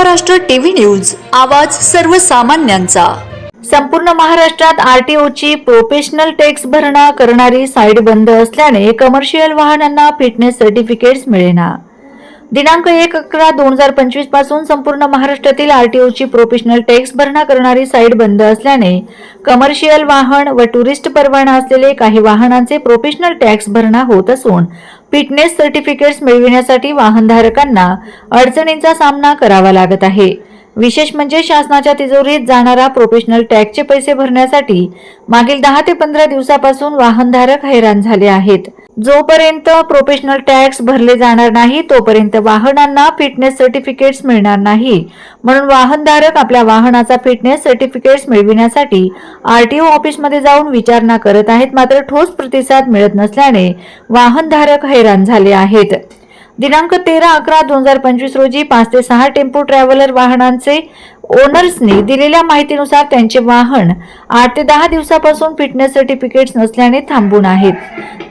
Maharashtra TV news आवाज सर्वसामान्यांचा. संपूर्ण महाराष्ट्रात आरटीओची प्रोफेशनल टॅक्स भरणा करणारी साईट बंद असल्याने कमर्शियल वाहनांना फिटनेस सर्टिफिकेट्स मिळेना. दिनांक एक अकरा दोन हजार पंचवीसपासून संपूर्ण महाराष्ट्रातील आरटीओची प्रोफेशनल टॅक्स भरणा करणारी साईट बंद असल्याने कमर्शियल वाहन व टुरिस्ट परवाना असलेले काही वाहनांचे प्रोफेशनल टॅक्स भरणा होत असून फिटनेस सर्टिफिकेट्स मिळविण्यासाठी वाहनधारकांना अडचणींचा सामना करावा लागत आहे. विशेष म्हणजे शासनाच्या तिजोरीत जाणारा प्रोफेशनल टॅक्सचे पैसे भरण्यासाठी मागील दहा ते पंधरा दिवसापासून वाहनधारक हैराण झाले आहेत. जोपर्यंत प्रोफेशनल टॅक्स भरले जाणार नाही तोपर्यंत वाहनांना फिटनेस सर्टिफिकेट्स मिळणार नाही. म्हणून वाहनधारक आपल्या वाहनाचा फिटनेस सर्टिफिकेट्स मिळविण्यासाठी आरटीओ ऑफिसमध्ये जाऊन विचारणा करत आहेत. मात्र ठोस प्रतिसाद मिळत नसल्याने वाहनधारक हैराण झाले आहेत. दिनांक तेरा अकरा दोन हजार पंचवीस रोजी पाच ते सहा टेम्पो ट्रॅव्हलर वाहनांचे ओनर्सनी दिलेल्या माहितीनुसार त्यांचे वाहन आठ ते दहा दिवसापासून फिटनेस सर्टिफिकेट्स नसल्याने थांबून आहेत.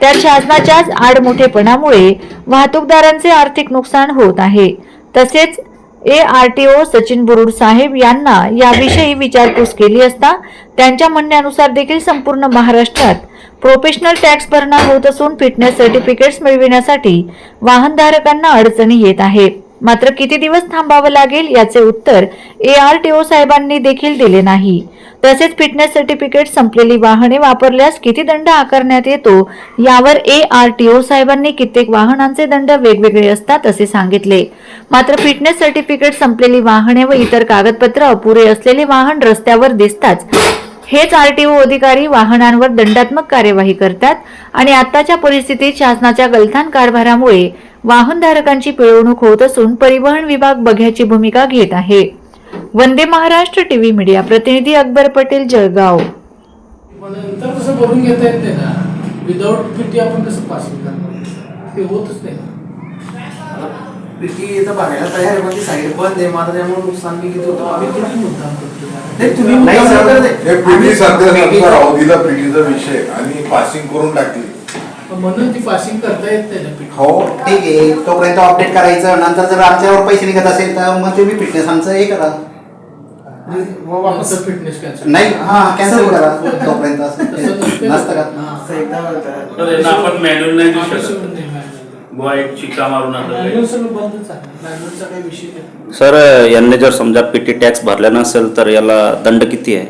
त्यात शासनाच्याच आडमोठेपणामुळे वाहतूकदारांचे आर्थिक नुकसान होत आहे. तसेच A R T O Sachin Burud साहेब यांना याविषयी विचारपूस केली असता त्यांच्या म्हणण्यानुसार देखील संपूर्ण महाराष्ट्रात प्रोफेशनल टॅक्स भरणा होत असून फिटनेस सर्टिफिकेट्स मिळविण्यासाठी वाहनधारकांना अडचणी येत आहे. मात्र किती दिवस थांबावं लागेल याचे उत्तर ए आर टी ओ साहेबांनी देखील दिले नाही. तसेच फिटनेस सर्टिफिकेट संपलेली वाहने वापरल्यास किती दंड आकारण्यात येतो यावर ए आर टी ओ साहेबांनी कित्येक वाहनांचे दंड वेगवेगळे असतात असे सांगितले. मात्र फिटनेस सर्टिफिकेट संपलेली वाहने व इतर कागदपत्र अपुरे असलेले वाहन रस्त्यावर दिसताच हेच आरटीओ अधिकारी वाहनांवर दंडात्मक कार्यवाही करतात आणि आताच्या परिस्थितीत शासनाच्या गलथान कारभारामुळे वाहनधारकांची पिळवणूक होत असून परिवहन विभाग बघ्याची भूमिका घेत आहे. वंदे महाराष्ट्र टीव्ही मीडिया प्रतिनिधी अकबर पटेल जळगाव. विदाऊट पीटी आपण कसं पासिंग करणार ते होतच नाही. इथं बघायला तयार आहे पण ती साईड बंद आहे मला त्यामुळे नुकसान मी किती होतं आम्ही आम्ही किती मुद्दाम करतो नाही, तुम्ही नाही, मुद्दाम सर. करत नाही. हे पिढी आम्ही- सध्या पिढी- नंतर अवधीला पिढीचा विषय आणि पासिंग करून टाकली. म्हणून ती पासिंग करता येत नाही ना पीटी हो. ठीक आहे तोपर्यंत अपडेट करायचं नंतर जर आमच्यावर पैसे निघत असेल तर मग तुम्ही फिटनेस आमचं हे करा. व वापस फिटनेस कॅन्सल नाही हा कॅन्सल करा. तोपर्यंत नसते. का? आपण मॅन्युअल नाही बुवा एक मारून आता सर यांनी जर समजा पीटी टॅक्स भरला नसेल तर याला दंड किती आहे?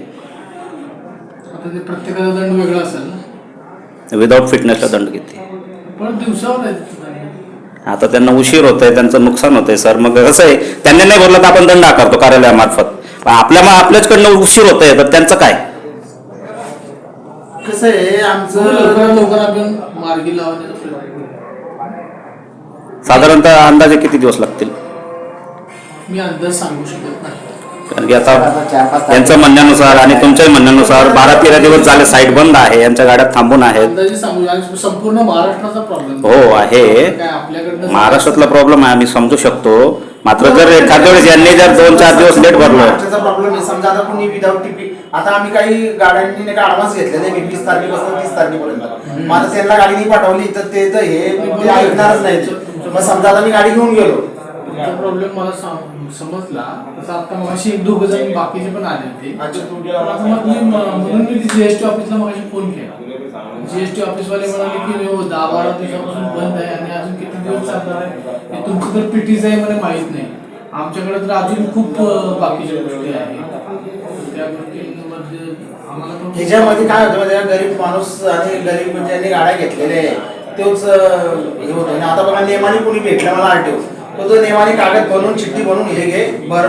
आता ते प्रत्येकाचा दंड वेगळा असेल ना. विदाऊट फिटनेसला दंड किती? आहे पण दिवसावर आहे ते manual. आता त्यांना उशीर होत आहे त्यांचं नुकसान होत आहे सर. मग कसं आहे? त्यांनी नाही भरलं तर आपण दंड आकारतो कार्यालयामार्फत. पण आपल्या आपल्याचकडनं उशीर होत आहे तर त्यांचं काय? कसं आहे आमचं लवकरात लवकर आपण मार्गी लावण्याचा प्रयत्न. साधारणतः अंदाजे किती दिवस लागतील? मी अंदाज सांगू शकत नाही. कारण की आता यांच्या म्हणण्यानुसार आणि तुमच्याही म्हणण्यानुसार बारा तेरा दिवस झाले साईट बंद आहे यांच्या गाड्या थांबून आहेत. अंदाजे सांगू आणि संपूर्ण महाराष्ट्राचा प्रॉब्लेम हो आहे. काय आपल्याकडनं महाराष्ट्रातला प्रॉब्लेम आहे आम्ही समजू शकतो. मात्र जर एखाद्या वेळेस यांनी जर दोन चार दिवस लेट भरलं. प्रॉब्लेम आहे. समजा आता कोणी विदाऊट टिपी आता आम्ही काही गाड्यांनी नाही का ऍडव्हान्स घेतले नाही वीस तारखेपासून तीस तारखेपर्यंत. आता त्यांना गाडी नाही पाठवली तर ते तर हे ते ऐकणारच नाही मग समजा आता मी गाडी घेऊन गेलो. तुमचा प्रॉब्लेम मला सम- समजला. तसं आता मगाशी एक दोघ जण बाकीचे पण आले होते. अच्छा, तू पण आता मग मी म- म्हणून मी जीएसटी ऑफिसला मगाशी फोन केला. जीएसटी ऑफिस वाले म्हणाले की हो दहा बारा दिवसापासून बंद आहे आणि अजून किती दिवस चालणार आहे? हे तुमचं तर पीटीच आहे मला माहीत नाही. आमच्याकडे तर अजून खूप अं, बाकीच्या गोष्टी आहेत. त्या गोष्टींमध्ये आम्हाला पण खूप- ह्याच्यामध्ये काय होतं माहिती आहे का? गरीब माणूस आणि गरीब ज्यांनी गाड्या घेतलेल्या आहे तोच हे होतं. आणि आता बघा नेमाने कोणी भेटला मला आरटीओ तो तो नेमाने कागद बनवून चिठ्ठी बनवून हे घे भर.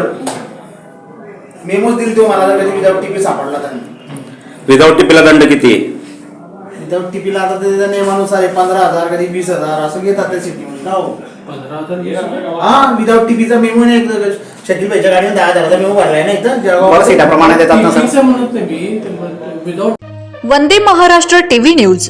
मेमोज दिली तो मला कधी विदाऊट टीपी सापडला त्यांनी विदाऊट टीपीला दंड किती? विदाऊट टीपीला आता ते त्याच्या नियमानुसार आहे पंधरा हजार कधी वीस हजार असं घेतात त्या का हो? पंधरा हजार दिवस- हा विदाऊट टीपीचा मेमो नाही शकील भाईच्या गाडीने दहा हजाराचा मेमो भरलाय ना इथं बस जळगाव सीटाप्रमाणे देतात ना sir. Without Vande Maharashtra TV news.